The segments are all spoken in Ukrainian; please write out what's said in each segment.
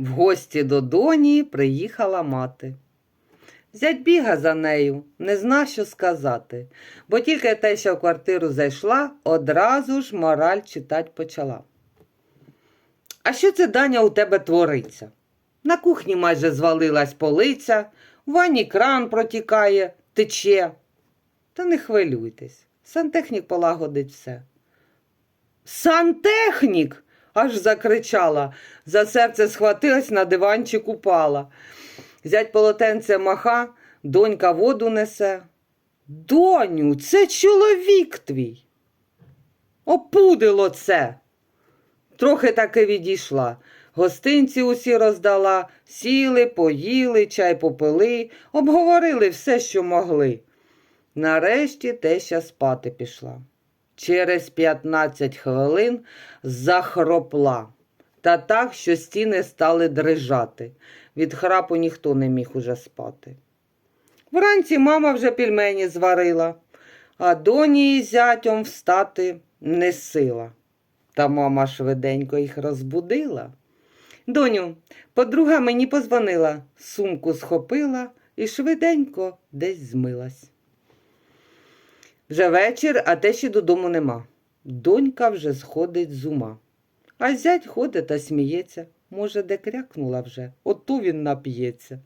В гості до доні приїхала мати. Зять біга за нею, не зна, що сказати, бо тільки те, що в квартиру зайшла, одразу ж мораль читать почала. А що це Даня у тебе твориться? На кухні майже звалилась полиця, в ванні кран протікає, тече. Та не хвилюйтесь, сантехнік полагодить все. Сантехнік. Аж закричала, за серце схватилась, на диванчик упала. Зять полотенце маха, донька воду несе. Доню, це чоловік твій. Опудило це. Трохи таки відійшла. Гостинці усі роздала, сіли, поїли, чай попили, обговорили все, що могли. Нарешті теща спати пішла. Через 15 хвилин захропла, та так, що стіни стали дрижати. Від храпу ніхто не міг уже спати. Вранці мама вже пельмені зварила, а доні із зятьом встати не сила. Та мама швиденько їх розбудила. Доню, подруга мені позвонила, сумку схопила і швиденько десь змилась. Вже вечір, а те ще додому нема. Донька вже сходить з ума. А зять ходить та сміється. Може, де крякнула вже, ото він нап'ється.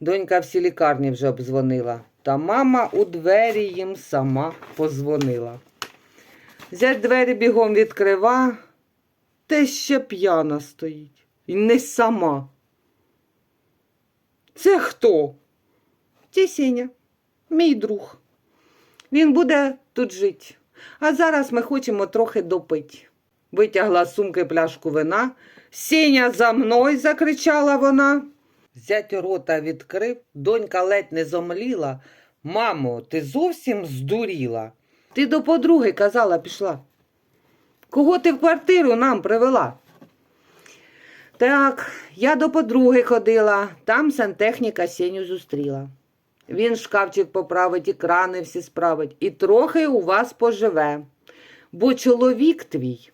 Донька всі лікарні вже обдзвонила, та мама у двері їм сама позвонила. Зять двері бігом відкрива, те ще п'яна стоїть. І не сама. Це хто? Тісіня, мій друг. Він буде тут жити. А зараз ми хочемо трохи допити. Витягла з сумки пляшку вина. Сіня за мною, закричала вона. Зять рота відкрив, донька ледь не зомліла. Мамо, ти зовсім здуріла. Ти до подруги казала, пішла. Кого ти в квартиру нам привела? Так, я до подруги ходила, там сантехніка Сеню зустріла. Він шкафчик поправить і крани всі справить, і трохи у вас поживе. Бо чоловік твій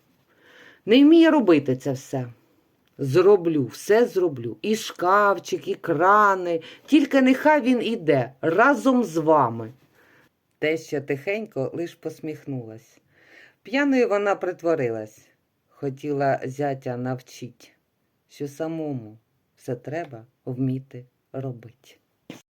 не вміє робити це все. Зроблю, все зроблю. І шкафчик, і крани, тільки нехай він іде разом з вами. Теща тихенько лиш посміхнулась. П'яною вона притворилась, хотіла зятя навчить, що самому все треба вміти робити.